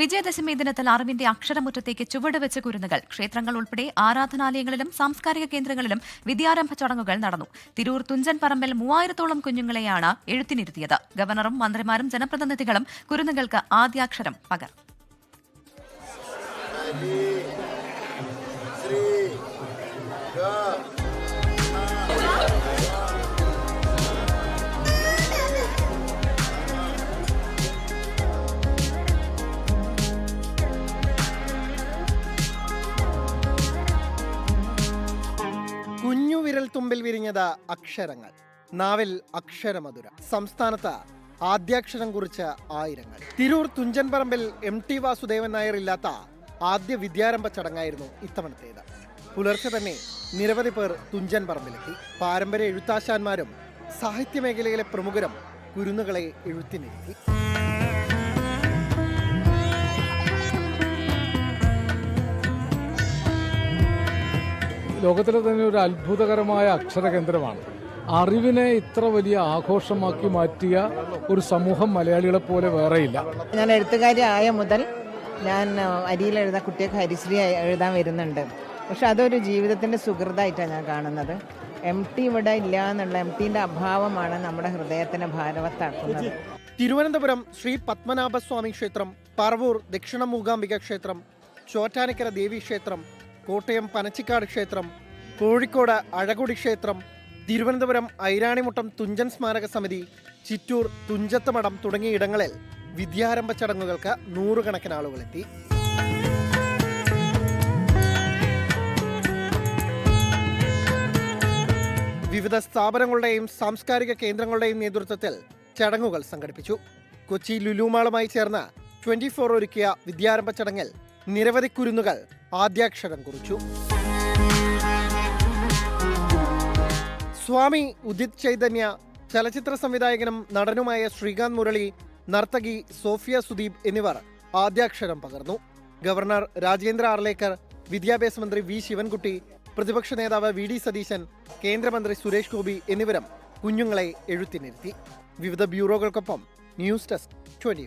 വിജയദശമി ദിനത്തിൽ അറിവിന്റെ അക്ഷരമുറ്റത്തേക്ക് ചുവടുവെച്ച കുരുന്നുകൾ. ക്ഷേത്രങ്ങൾ ഉൾപ്പെടെ ആരാധനാലയങ്ങളിലും സാംസ്കാരിക കേന്ദ്രങ്ങളിലും വിദ്യാരംഭ ചടങ്ങുകൾ നടന്നു. തിരൂർ തുഞ്ചൻ പറമ്പിൽ മൂവായിരത്തോളം കുഞ്ഞുങ്ങളെയാണ് എഴുത്തിനിരുത്തിയത്. ഗവർണറും മന്ത്രിമാരും ജനപ്രതിനിധികളും കുരുന്നുകൾക്ക് ആദ്യാക്ഷരം പകർന്നു. കുഞ്ഞു വിരൽ തുമ്പിൽ വിരിഞ്ഞത് അക്ഷരങ്ങൾ. നാവിൽ അക്ഷരമധുര. സംസ്ഥാനത്ത് ആദ്യാക്ഷരം കുറിച്ച് ആയിരങ്ങൾ. തിരൂർ തുഞ്ചൻപറമ്പിൽ എം ടി വാസുദേവൻ നായർ ഇല്ലാത്ത ആദ്യ വിദ്യാരംഭ ചടങ്ങായിരുന്നു ഇത്തവണത്തേത്. പുലർച്ചെ തന്നെ നിരവധി പേർ തുഞ്ചൻ പറമ്പിലെത്തി പാരമ്പര്യ എഴുത്താശാന്മാരും സാഹിത്യ മേഖലയിലെ പ്രമുഖരും കുരുന്നുകളെ എഴുത്തിനിരുത്തി. ലോകത്തിലെ തന്നെ ഒരു അത്ഭുതകരമായ അക്ഷര കേന്ദ്രമാണ്. അറിവിനെ ഇത്ര വലിയ ആഘോഷമാക്കി മാറ്റിയ ഒരു സമൂഹം മലയാളികളെ പോലെ വേറെയില്ല. ഞാൻ എഴുത്തുകാരി ആയ മുതൽ ഞാൻ അരിയിൽ എഴുതാൻ കുട്ടിയൊക്കെ ഹരിശ്രീ ആയി എഴുതാൻ വരുന്നുണ്ട്. പക്ഷെ അതൊരു ജീവിതത്തിന്റെ സുഹൃതമായിട്ടാണ് ഞാൻ കാണുന്നത്. എം ടി ഇവിടെ ഇല്ല എന്നുള്ള എം ടിന്റെ അഭാവമാണ് നമ്മുടെ ഹൃദയത്തിനെ ഭാരവത്താക്കുന്നത്. തിരുവനന്തപുരം ശ്രീ പത്മനാഭസ്വാമി ക്ഷേത്രം പറവൂർ ദക്ഷിണ മൂകാംബിക ക്ഷേത്രം ചോറ്റാനിക്കര ദേവി ക്ഷേത്രം കോട്ടയം പനച്ചിക്കാട് ക്ഷേത്രം കോഴിക്കോട് അഴകുടി ക്ഷേത്രം തിരുവനന്തപുരം ഐരാണിമുട്ടം തുഞ്ചൻ സ്മാരക സമിതി ചിറ്റൂർ തുഞ്ചത്ത് മഠം തുടങ്ങിയ ഇടങ്ങളിൽ വിദ്യാരംഭ ചടങ്ങുകൾക്ക് നൂറുകണക്കിന് ആളുകളെത്തി വിവിധ സ്ഥാപനങ്ങളുടെയും സാംസ്കാരിക കേന്ദ്രങ്ങളുടെയും നേതൃത്വത്തിൽ ചടങ്ങുകൾ സംഘടിപ്പിച്ചു. കൊച്ചി ലുലുമാളുമായി ചേർന്ന ട്വന്റി ഫോർ ഒരുക്കിയ വിദ്യാരംഭ ചടങ്ങിൽ നിരവധി കുരുന്നുകൾ ആദ്യാക്ഷരം കുറിച്ചു. സ്വാമി ഉദിത് ചൈതന്യ ചലച്ചിത്ര സംവിധായകനും നടനുമായ ശ്രീകാന്ത് മുരളി നർത്തകി സോഫിയ സുദീപ് എന്നിവർ ആദ്യാക്ഷരം പകർന്നു. ഗവർണർ രാജേന്ദ്ര ആർലേക്കർ വിദ്യാഭ്യാസ മന്ത്രി വി ശിവൻകുട്ടി പ്രതിപക്ഷ നേതാവ് വി ഡി സതീശൻ കേന്ദ്രമന്ത്രി സുരേഷ് ഗോപി എന്നിവരും കുഞ്ഞുങ്ങളെ എഴുത്തിനിരുത്തി. വിവിധ ബ്യൂറോകൾക്കൊപ്പം ന്യൂസ് ഡെസ്ക് ട്വന്റി